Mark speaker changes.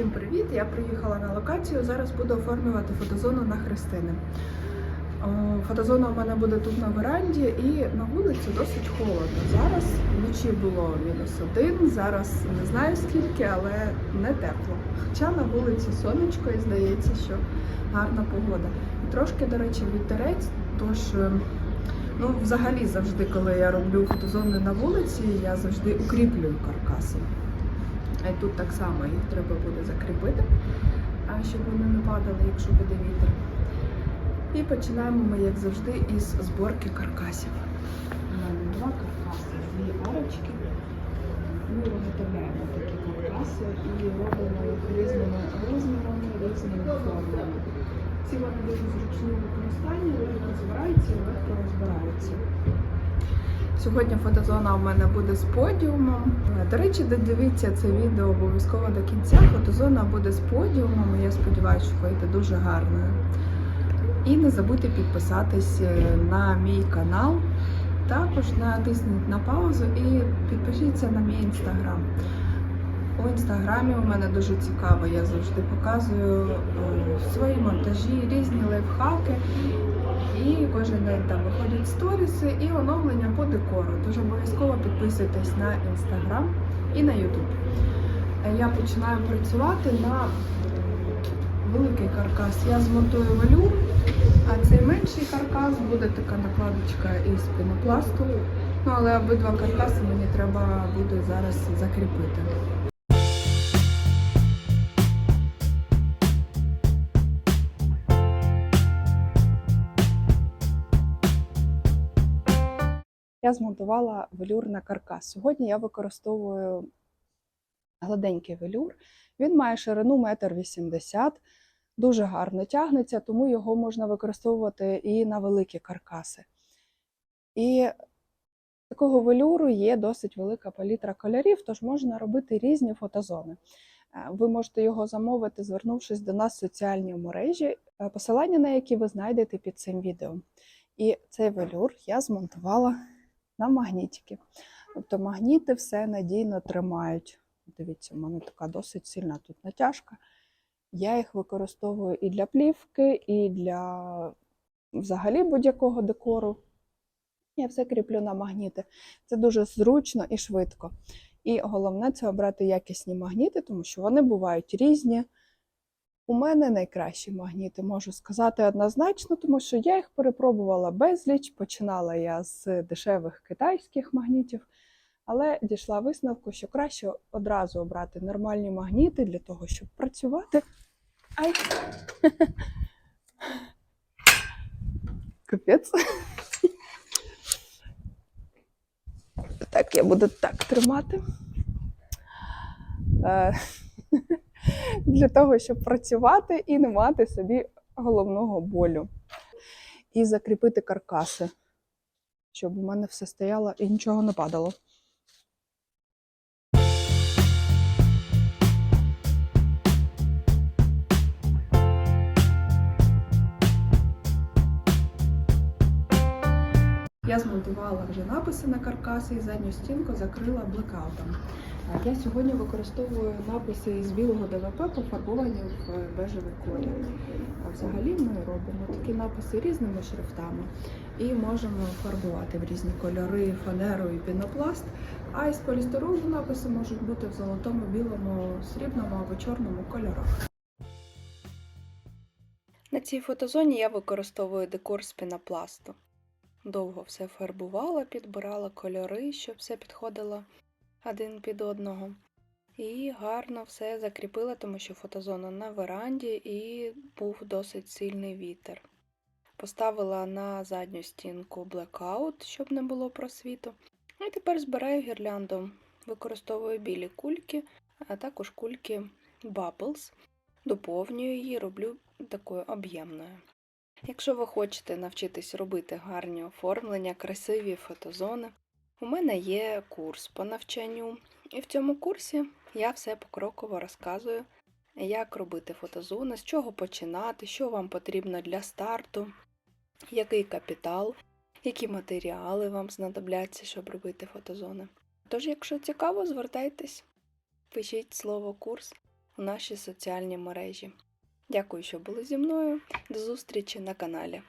Speaker 1: Всім привіт! Я приїхала на локацію. Зараз буду оформлювати фотозону на Христини. Фотозона у мене буде тут на веранді і на вулиці досить холодно. Зараз вночі було мінус один, зараз не знаю скільки, але не тепло. Хоча на вулиці сонечко і здається, що гарна погода. Трошки, до речі, вітерець, тож. е, Ну, взагалі, завжди, коли я роблю фотозони на вулиці, я завжди укріплюю каркаси. Тут так само їх треба буде закріпити, щоб вони не падали, якщо буде вітер. І починаємо ми, як завжди, із зборки каркасів. Мене два каркаси, дві арочки. Ми виготовляємо такі каркаси і робимо їх різними розмірами, різними формами. Ці вони дуже зручні в використанні, легко збираються і легко розбираються. Сьогодні фотозона у мене буде з подіумом. До речі, додивіться це відео обов'язково до кінця. Фотозона буде з подіумом. Я сподіваюся, що вийде дуже гарною. І не забудьте підписатись е, на мій канал. Також натисніть на паузу і підпишіться на мій інстаграм. У інстаграмі у мене дуже цікаво. Я завжди показую е, свої монтажі, різні лайфхаки. І кожен день там виходять сторіси і оновлення по декору. Тож обов'язково підписуйтесь на інстаграм і на ютуб. Я починаю працювати на великий каркас. Я змонтую валюр, а цей менший каркас буде така накладочка із пінопласту. Ну але обидва каркаси мені треба буде зараз закріпити. Я змонтувала велюр на каркас. Сьогодні я використовую гладенький велюр. Він має ширину 1,80 м, дуже гарно тягнеться, тому його можна використовувати і на великі каркаси. І такого велюру є досить велика палітра кольорів, тож можна робити різні фотозони. Е, Ви можете його замовити, звернувшись до нас в соціальні мережі, е, посилання на які ви знайдете під цим відео. І цей велюр я змонтувала на магнітики. Тобто магніти все надійно тримають. Дивіться, у мене така досить сильна тут натяжка. Я їх використовую і для плівки, і для взагалі будь-якого декору. Я все кріплю на магніти. Це дуже зручно і швидко. І головне це обрати якісні магніти, тому що вони бувають різні. У мене найкращі магніти, можу сказати однозначно, тому що я їх перепробувала безліч. Починала я з дешевих китайських магнітів, але дійшла висновку, що краще одразу обрати нормальні магніти для того, щоб працювати. Ай! Капець. Так, я буду так тримати. Для того, щоб працювати і не мати собі головного болю. І закріпити каркаси, щоб у мене все стояло і нічого не падало. Я змонтувала вже написи на каркаси і задню стінку закрила блекаутом. Я сьогодні використовую написи з білого ДВП, пофарбовані в бежевий колір. А взагалі ми робимо такі написи різними шрифтами і можемо фарбувати в різні кольори, фанеру і пінопласт. А із полістиролу написи можуть бути в золотому, білому, срібному або чорному кольорах. На цій фотозоні я використовую декор з пінопласту. Довго все фарбувала, підбирала кольори, щоб все підходило один під одного. І гарно все закріпила, тому що фотозона на веранді і був досить сильний вітер. Поставила на задню стінку блекаут, щоб не було просвіту. Ну І тепер збираю гірлянду. Використовую білі кульки, а також кульки Bubbles. Доповнюю її, роблю такою об'ємною. Якщо ви хочете навчитись робити гарні оформлення, красиві фотозони, у мене є курс по навчанню, і в цьому курсі я все покроково розказую, як робити фотозони, з чого починати, що вам потрібно для старту, який капітал, які матеріали вам знадобляться, щоб робити фотозони. Тож, якщо цікаво, звертайтесь, пишіть слово курс,
Speaker 2: у наші соціальні мережі. Дякую, що були зі мною. До зустрічі на каналі.